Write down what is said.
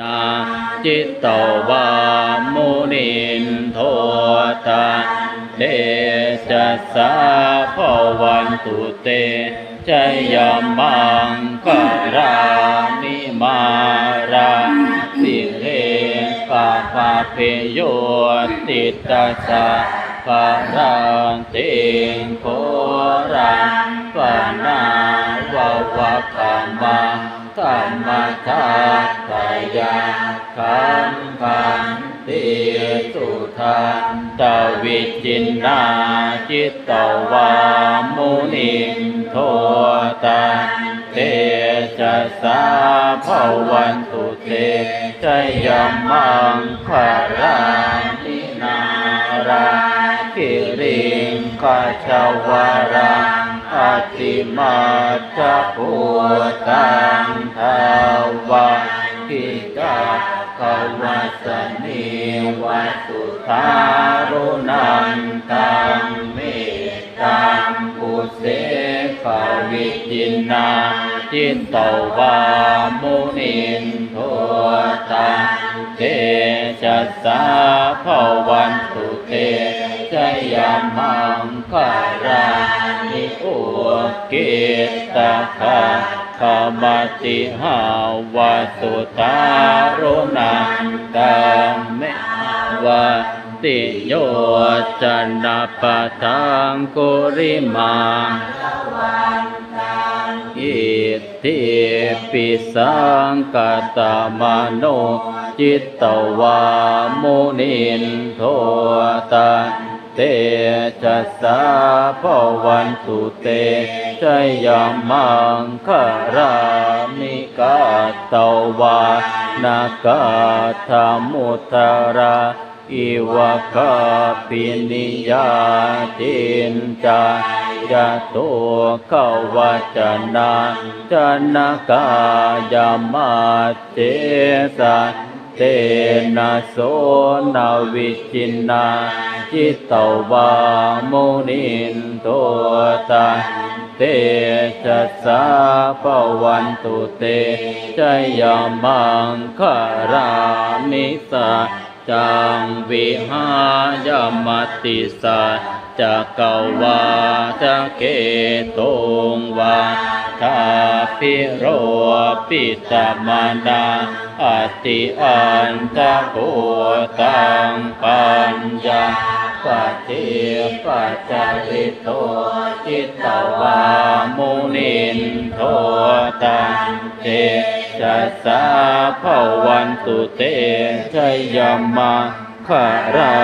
นาจิตตวามุนินโทตาเดจะสาภวันตุเตจยมังกรานิมาราสิเรกาปาเพโยติตาสาปารังเตงโครังปนาวาวะกามา รรมชาติไตยาคันคันติสุทันตวิจินนาจิตตวามุนินโทตันเตจะสาภวันตุเตจยมังคารานินาราคิริงกาชาวารัง อติมาจะพุตังทาวาคิกาขวัสนีวัสุธารุนันตังเมตตังปุเสขวิจินาจิตตวามุนินโทตังเตจัสสาภวันตุเตจยามังคารา กตาคาขมติหาวาสุตารุนันตังเมวะติโยจันนปะทังกุริมาอิทธิปิสังกตมโนจิตตวามุนินโทตัน เตจัสสาภวันตุเตจยามังคารามิกาตวานากาธมุตระอิวะคาปินิยาตินจายะโตขวัจนาจนกายามาเจสะเตนะโสนวิจินา จิตตวามุนินโตตันเตจัสสาปวันตุเตจยามังคารามิสาจังวิหายมติสาจะเกวาจะเกตงวาทาพิโรปิตมานาอติอันตะโกตังปัญญา ปฏิปัจจริโตจิตตวามุนินโทตังเตจัสสาภวันตุเตชยมาคารา